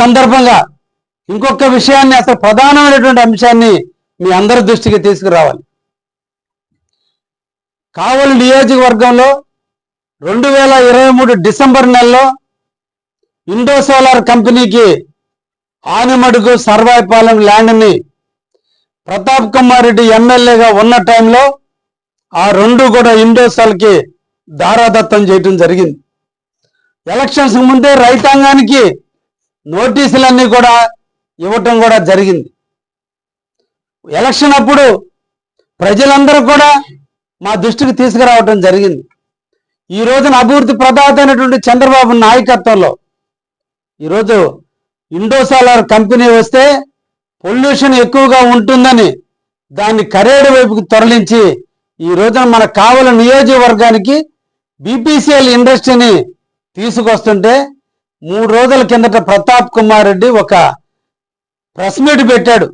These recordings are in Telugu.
సందర్భంగా ఇంకొక విషయాన్ని అసలు ప్రధానమైనటువంటి అంశాన్ని మీ అందరి దృష్టికి తీసుకురావాలి. కావలి నియోజకవర్గంలో రెండు వేల ఇరవై మూడు డిసెంబర్ నెలలో ఇండో సోలార్ కంపెనీకి ఆనిమడుగు సర్వాయిపాలెం ల్యాండ్ని ప్రతాప్ కుమార్ రెడ్డి ఎమ్మెల్యేగా ఉన్న టైంలో ఆ రెండు కూడా ఇండోసోల్కి దారాదత్తం చేయటం జరిగింది. ఎలక్షన్స్ ముందే రైతాంగానికి నోటీసులన్నీ కూడా ఇవ్వటం కూడా జరిగింది. ఎలక్షన్ అప్పుడు ప్రజలందరూ కూడా మా దృష్టికి తీసుకురావటం జరిగింది. ఈ రోజున అభివృద్ధి ప్రదాత అయినటువంటి చంద్రబాబు నాయకత్వంలో ఈరోజు ఇండోసాలార్ కంపెనీ వస్తే పొల్యూషన్ ఎక్కువగా ఉంటుందని దాన్ని కరేడు వైపుకి తరలించి ఈ రోజున మన కావల నియోజకవర్గానికి బీపీసీఎల్ ఇండస్ట్రీని తీసుకొస్తుంటే మూడు రోజుల కిందట ప్రతాప్ కుమార్ రెడ్డి ఒక ప్రెస్ మీట్ పెట్టాడు.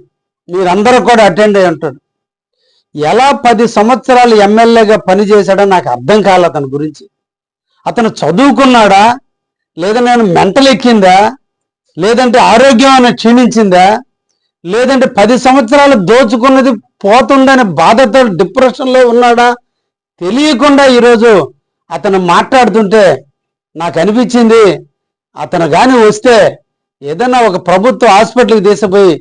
మీరందరూ కూడా అటెండ్ అయి ఉంటాడు ఎలా పది సంవత్సరాలు ఎమ్మెల్యేగా పనిచేశాడో నాకు అర్థం కాలే అతని గురించి. అతను చదువుకున్నాడా? లేదా నేను మెంటల్ ఎక్కిందా? లేదంటే ఆరోగ్యం అని క్షీణించిందా? లేదంటే పది సంవత్సరాలు దోచుకున్నది పోతుందనే బాధతో డిప్రెషన్లో ఉన్నాడా? తెలియకుండా ఈరోజు అతను మాట్లాడుతుంటే నాకు అనిపించింది అతను కానీ వస్తే ఏదైనా ఒక ప్రభుత్వ హాస్పిటల్కి తీసుకుపోయి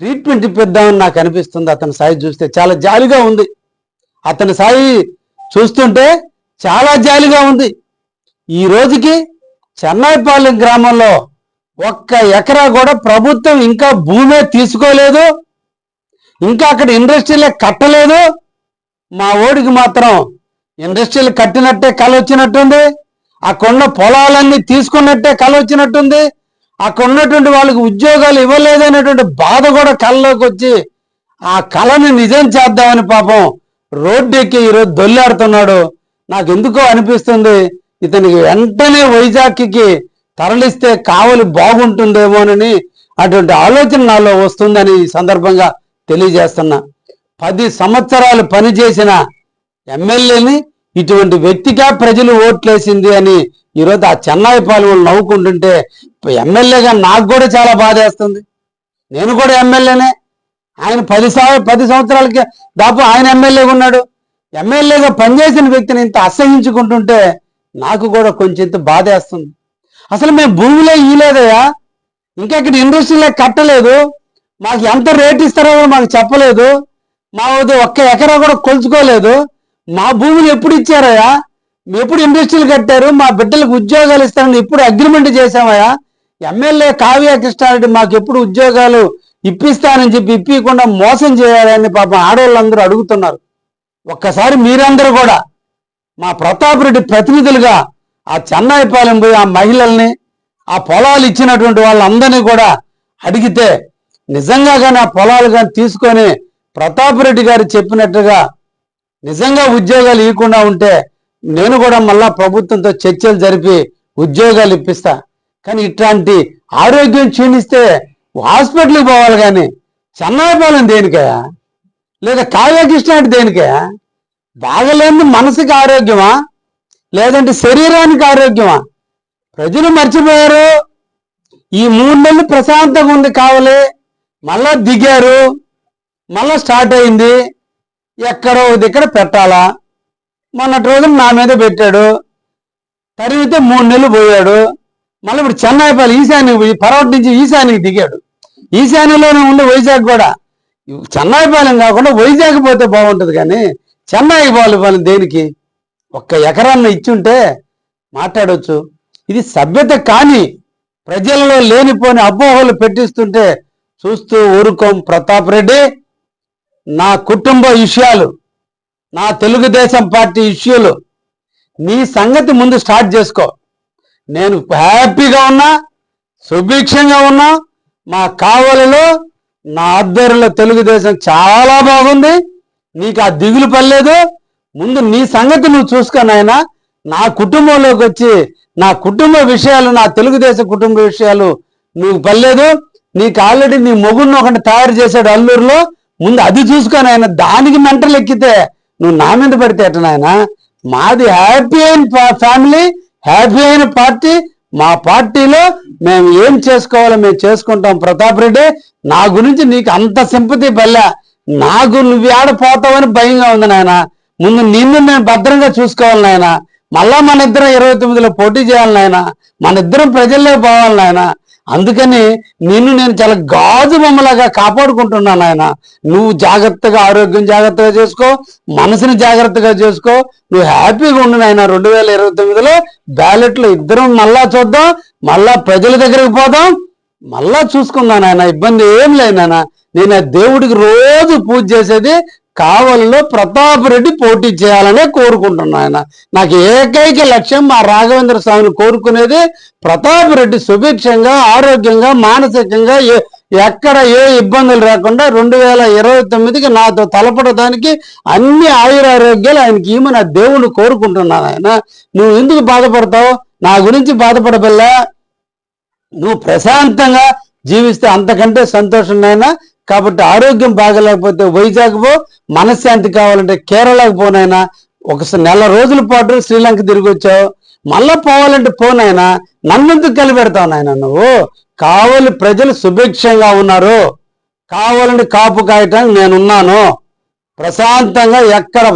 ట్రీట్మెంట్ ఇప్పిద్దామని నాకు అనిపిస్తుంది. అతని సాయి చూస్తే చాలా జాలిగా ఉంది. అతని సాయి చూస్తుంటే చాలా జాలిగా ఉంది. ఈ రోజుకి చెన్నైపాలెం గ్రామంలో ఒక్క ఎకరా కూడా ప్రభుత్వం ఇంకా భూమే తీసుకోలేదు. ఇంకా అక్కడ ఇండస్ట్రీలే కట్టలేదు. మా ఓడికి మాత్రం ఇండస్ట్రీలు కట్టినట్టే కలొచ్చినట్టుంది. వచ్చినట్టుంది అక్కడ పొలాలన్నీ తీసుకున్నట్టే కళ వచ్చినట్టుంది. అక్కడ ఉన్నటువంటి వాళ్ళకి ఉద్యోగాలు ఇవ్వలేదనేటువంటి బాధ కూడా కళ్ళలోకి వచ్చి ఆ కళని నిజం చేద్దామని పాపం రోడ్డెక్కి ఈరోజు దొల్లాడుతున్నాడు. నాకు ఎందుకో అనిపిస్తుంది ఇతనికి వెంటనే వైజాగ్కి తరలిస్తే కావలి బాగుంటుందేమోనని అటువంటి ఆలోచన నాలో వస్తుందని ఈ సందర్భంగా తెలియజేస్తున్నా. పది సంవత్సరాలు పనిచేసిన ఎమ్మెల్యేని ఇటువంటి వ్యక్తిగా ప్రజలు ఓట్లేసింది అని ఈరోజు ఆ చెన్నై పాలన నవ్వుకుంటుంటే ఎమ్మెల్యేగా నాకు కూడా చాలా బాధేస్తుంది నేను కూడా ఎమ్మెల్యేనే. ఆయన పది సంవ పది సంవత్సరాలకి దాపు ఆయన ఎమ్మెల్యేగా ఉన్నాడు. ఎమ్మెల్యేగా పనిచేసిన వ్యక్తిని ఇంత అసహించుకుంటుంటే నాకు కూడా కొంచెం బాధ బాధేస్తుంది అసలు మేము భూమిలో ఇయ్యలేదయ్యా. ఇంకా ఇక్కడ ఇండస్ట్రీలో కట్టలేదు. మాకు ఎంత రేట్ ఇస్తారో మాకు చెప్పలేదు. మా ఒక్క ఎకరా కూడా కొలుచుకోలేదు. మా భూములు ఎప్పుడు ఇచ్చారయ్యా? మేము ఎప్పుడు ఇండస్ట్రీలు కట్టారు? మా బిడ్డలకు ఉద్యోగాలు ఇస్తారని ఎప్పుడు అగ్రిమెంట్ చేశామయ్యా? ఎమ్మెల్యే కావ్య కృష్ణారెడ్డి మాకు ఎప్పుడు ఉద్యోగాలు ఇప్పిస్తానని చెప్పి ఇప్పకుండా మోసం చేయాలని పాపం ఆడవాళ్ళందరూ అడుగుతున్నారు. ఒక్కసారి మీరందరూ కూడా మా ప్రతాప్ రెడ్డి ప్రతినిధులుగా ఆ చెన్నైపాలెం పోయి ఆ మహిళల్ని ఆ పొలాలు ఇచ్చినటువంటి వాళ్ళందరినీ కూడా అడిగితే నిజంగా కానీ ఆ పొలాలు కానీ తీసుకొని ప్రతాప్ రెడ్డి గారు చెప్పినట్టుగా నిజంగా ఉద్యోగాలు ఇవ్వకుండా ఉంటే నేను కూడా మళ్ళా ప్రభుత్వంతో చర్చలు జరిపి ఉద్యోగాలు ఇప్పిస్తా. కానీ ఇట్లాంటి ఆరోగ్యం క్షీణిస్తే హాస్పిటల్కి పోవాలి కానీ చెన్నైపాలెం దేనికయా లేదా కావ్యకృష్ణ దేనికయా బాగలేని మనసుకి ఆరోగ్యమా? లేదంటే శరీరానికి ఆరోగ్యమా? ప్రజలు మర్చిపోయారు. ఈ మూడు నెలలు ప్రశాంతంగా ఉంది కావాలి. మళ్ళా దిగారు. మళ్ళా స్టార్ట్ అయింది. ఎక్కడో దగ్గర పెట్టాలా? మొన్నటి రోజున నా మీద పెట్టాడు. తరిగితే మూడు నెలలు పోయాడు. మళ్ళీ ఇప్పుడు చెన్నైపల్లి ఈశాన్యకి పోయి పర్వటి నుంచి ఈశాన్యకి దిగాడు. ఈశాన్యలోనే ఉండే వైజాగ్ కూడా. చెన్నైపాలెం కాకుండా వైజాగ్ పోతే బాగుంటుంది కానీ చెన్నై పోవాలి దేనికి? ఒక్క ఎకరాన్ని ఇచ్చుంటే మాట్లాడవచ్చు ఇది సభ్యత కాని ప్రజలలో లేనిపోని అపోహలు పెట్టిస్తుంటే చూస్తూ ఊరుకోం ప్రతాప్ రెడ్డి. నా కుటుంబ విషయాలు నా తెలుగుదేశం పార్టీ ఇష్యూలు నీ సంగతి ముందు స్టార్ట్ చేసుకో. నేను హ్యాపీగా ఉన్నా సుభిక్షంగా ఉన్నా మా కావలిలో నా ఆధ్వర్యంలో తెలుగుదేశం చాలా బాగుంది నీకు ఆ దిగులు పర్లేదు ముందు నీ సంగతి నువ్వు చూసుకో నాయన. నా కుటుంబంలోకి వచ్చి నా కుటుంబ విషయాలు నా తెలుగుదేశం కుటుంబ విషయాలు నువ్వు పర్లేదు నీకు ఆల్రెడీ నీ మొగుడిని ఒకటి తయారు చేశాడు అల్లూరులో ముందు అది చూసుకొని ఆయన దానికి మెంటలు ఎక్కితే నువ్వు నా మీద పడితే ఎట్ట నాయన? మాది హ్యాపీ అయిన ఫ్యామిలీ హ్యాపీ అయిన పార్టీ మా పార్టీలో మేము ఏం చేసుకోవాలో మేము చేసుకుంటాం. ప్రతాప్ రెడ్డి నా గురించి నీకు అంత సింపతి బల్లా నాకు నువ్వు ఆడపోతావని భయంగా ఉంది నాయన. ముందు నిన్ను నేను భద్రంగా చూసుకోవాలి నాయన. మళ్ళా మన ఇద్దరం ఇరవై తొమ్మిదిలో పోటీ చేయాలి నాయన. మన ఇద్దరం ప్రజల్లో పోవాలి నాయన. అందుకని నిన్ను నేను చాలా గాజు బొమ్మలాగా కాపాడుకుంటున్నాను ఆయన నువ్వు జాగ్రత్తగా ఆరోగ్యం జాగ్రత్తగా చేసుకో మనసుని జాగ్రత్తగా చేసుకో. నువ్వు హ్యాపీగా ఉండు నాయన. రెండు వేల ఇరవై తొమ్మిదిలో బ్యాలెట్లు ఇద్దరం మళ్ళా చూద్దాం మళ్ళా ప్రజల దగ్గరికి పోదాం మళ్ళా చూసుకుందాం నాయన. ఇబ్బంది ఏం లేదు నాయన. నేను ఆ దేవుడికి రోజు పూజ చేసేది కావలిలో ప్రతాప్ రెడ్డి పోటీ చేయాలనే కోరుకుంటున్నా ఆయన. నాకు ఏకైక లక్ష్యం మా రాఘవేంద్ర స్వామిని కోరుకునేది ప్రతాప్ రెడ్డి సుభిక్షంగా ఆరోగ్యంగా మానసికంగా ఎక్కడ ఏ ఇబ్బందులు రాకుండా రెండు వేల ఇరవై తొమ్మిదికి నాతో తలపడడానికి అన్ని ఆయురారోగ్యాలు ఆయనకి ఈమె నా దేవుణ్ణి కోరుకుంటున్నాను ఆయన. నువ్వు ఎందుకు బాధపడతావు? నా గురించి బాధపడబల్లా నువ్వు ప్రశాంతంగా జీవిస్తే అంతకంటే సంతోషం నాయన. కాబట్టి ఆరోగ్యం బాగలేకపోతే వైజాగ్ పో మనశ్శాంతి కావాలంటే కేరళకు పోనైనా ఒకసారి నెల రోజుల పాటు శ్రీలంక తిరిగి వచ్చావు. మళ్ళా పోవాలంటే పోనైనా నన్నెందుకు కలిపెడతావు నాయన నువ్వు? కావలి ప్రజలు సుభిక్షంగా ఉన్నారు. కావాలని కాపు కాయటానికి నేనున్నాను. ప్రశాంతంగా ఎక్కడ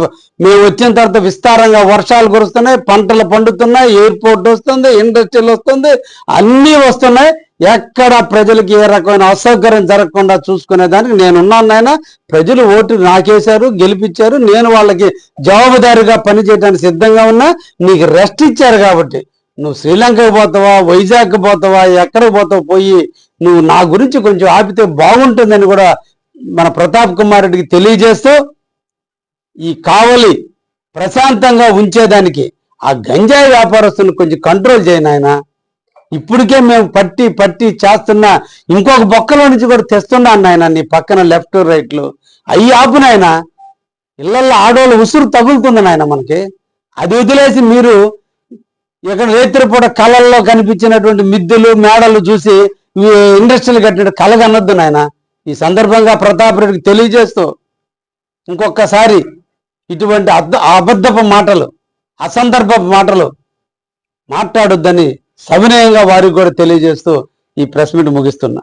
మేము వచ్చిన తర్వాత విస్తారంగా వర్షాలు కురుస్తున్నాయి పంటలు పండుతున్నాయి ఎయిర్పోర్ట్ వస్తుంది ఇండస్ట్రీలు వస్తుంది అన్నీ వస్తున్నాయి. ఎక్కడ ప్రజలకి ఏ రకమైన అసౌకర్యం జరగకుండా చూసుకునే దానికి నేనున్నాను నాయన. ప్రజలు ఓటు నాకేశారు గెలిపించారు. నేను వాళ్ళకి జవాబుదారీగా పనిచేయడానికి సిద్ధంగా ఉన్నా. నీకు రెస్ట్ ఇచ్చారు కాబట్టి నువ్వు శ్రీలంకకు పోతావా వైజాగ్ పోతావా ఎక్కడికి పోతావు పోయి నువ్వు నా గురించి కొంచెం ఆపితే బాగుంటుందని కూడా మన ప్రతాప్ కుమార్ రెడ్డికి తెలియజేస్తూ ఈ కావలి ప్రశాంతంగా ఉంచేదానికి ఆ గంజాయి వ్యాపారస్తుని కొంచెం కంట్రోల్ చేయను ఆయన ఇప్పటికే మేము పట్టి పట్టి చేస్తున్న ఇంకొక బొక్కలో నుంచి కూడా తెస్తున్నాను నాయన నీ పక్కన లెఫ్ట్ రైట్లు అయ్యి ఆపు నాయన. ఇళ్ళల్లో ఆడవాళ్ళు ఉసురు తగులుతుంది నాయన మనకి. అది వదిలేసి మీరు ఇక్కడ రేత్రిపూట కళల్లో కనిపించినటువంటి మిద్దెలు మేడలు చూసి ఇండస్ట్రీలు కట్టిన కళ కనొద్దు నాయన. ఈ సందర్భంగా ప్రతాప్ రెడ్డికి తెలియజేస్తూ ఇంకొకసారి ఇటువంటి అబద్ధపు మాటలు అసందర్భపు మాటలు మాట్లాడొద్దని సవినయంగా వారికి కూడా తెలియజేస్తూ ఈ ప్రెస్ మీట్ ముగిస్తున్నా.